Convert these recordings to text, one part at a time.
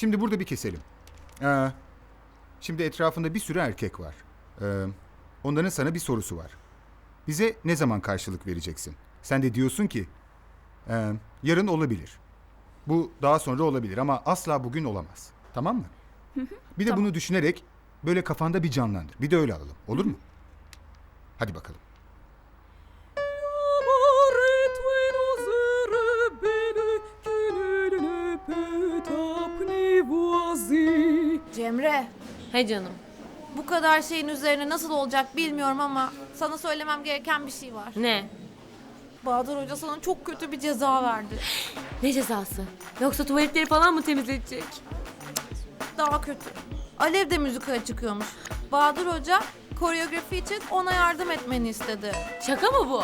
Şimdi burada bir keselim. Ee, şimdi etrafında bir sürü erkek var. Ee, onların sana bir sorusu var. Bize ne zaman karşılık vereceksin? Sen de diyorsun ki "Ee, yarın olabilir. Bu daha sonra olabilir ama asla bugün olamaz. Tamam mı? Bir de bunu düşünerek böyle kafanda bir canlandır. Bir de öyle alalım. Olur mu? Hadi bakalım. Cemre, He canım. bu kadar şeyin üzerine nasıl olacak bilmiyorum ama sana söylemem gereken bir şey var. Ne? Bahadır Hoca sana çok kötü bir ceza verdi. Ne cezası? Yoksa tuvaletleri falan mı temizletecek? Daha kötü. Alev de müzikaya çıkıyormuş. Bahadır Hoca koreografi için ona yardım etmeni istedi. Şaka mı bu?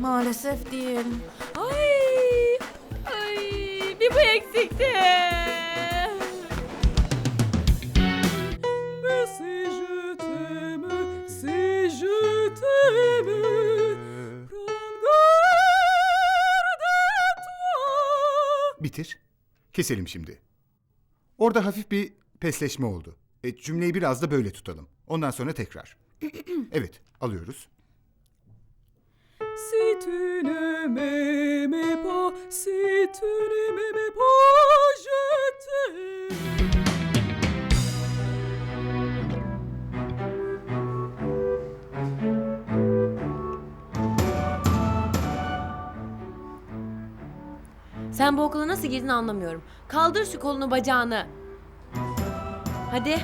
Maalesef değil. Ay! Ay! Bir bu eksikti. Bitir. Keselim şimdi. Orada hafif bir pesleşme oldu. E, cümleyi biraz da böyle tutalım. Ondan sonra tekrar. evet, alıyoruz. Si Sen bu okula nasıl girdin anlamıyorum. Kaldır şu kolunu bacağını. Hadi.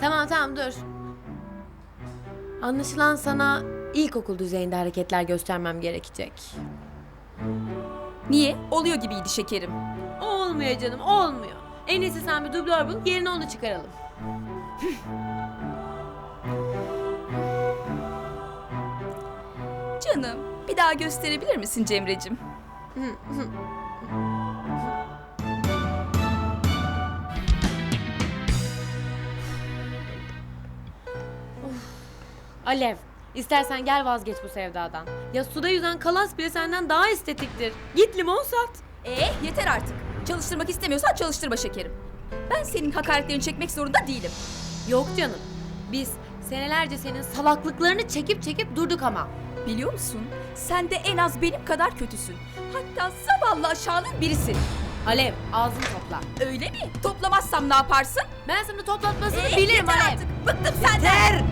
Tamam tamam dur. Anlaşılan sana ilkokul düzeyinde hareketler göstermem gerekecek. Niye? Oluyor gibiydi şekerim. Olmuyor canım olmuyor. En iyisi sen bir dublör bul yerine onu çıkaralım. Canım, bir daha gösterebilir misin Cemrecim? Alev, istersen gel vazgeç bu sevdadan. Ya suda yüzen kalas bile senden daha estetiktir. Git limon sat. Ee, yeter artık. Çalıştırmak istemiyorsan çalıştırma şekerim. Ben senin hakaretlerini çekmek zorunda değilim. Yok canım. Biz senelerce senin salaklıklarını çekip çekip durduk ama. Biliyor musun? Sen de en az benim kadar kötüsün. Hatta zavallı aşağılık birisin. Alev, ağzını topla. Öyle mi? Toplamazsam ne yaparsın? Ben sana toplatmasını Ee, bilirim yeter Alev. artık. Bıktım senden.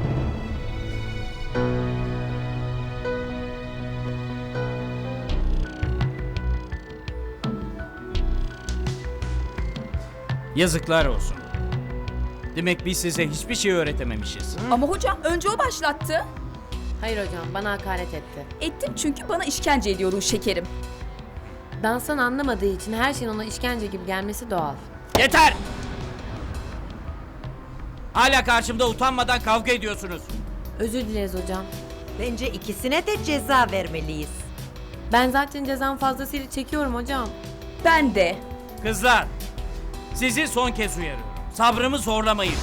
Yazıklar olsun. Demek biz size hiçbir şey öğretememişiz. Ama hocam önce o başlattı. Hayır hocam, bana hakaret etti. Ettim çünkü bana işkence ediyordun şekerim. Danstan anlamadığı için her şeyin ona işkence gibi gelmesi doğal. Yeter! Hala karşımda utanmadan kavga ediyorsunuz. Özür dileriz hocam. Bence ikisine de ceza vermeliyiz. Ben zaten cezam fazlasıyla çekiyorum hocam. Ben de. Kızlar, sizi son kez uyarıyorum. Sabrımı zorlamayın.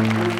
L'amour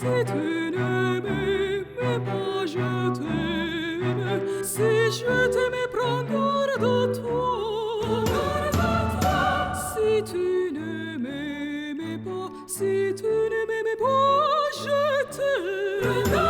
c'est une mais, mais moi je t'aime. Si je t'aimais, prends garde à toi. Toi. Si tu ne m'aimais pas, si tu ne m'aimais pas, je t'aime.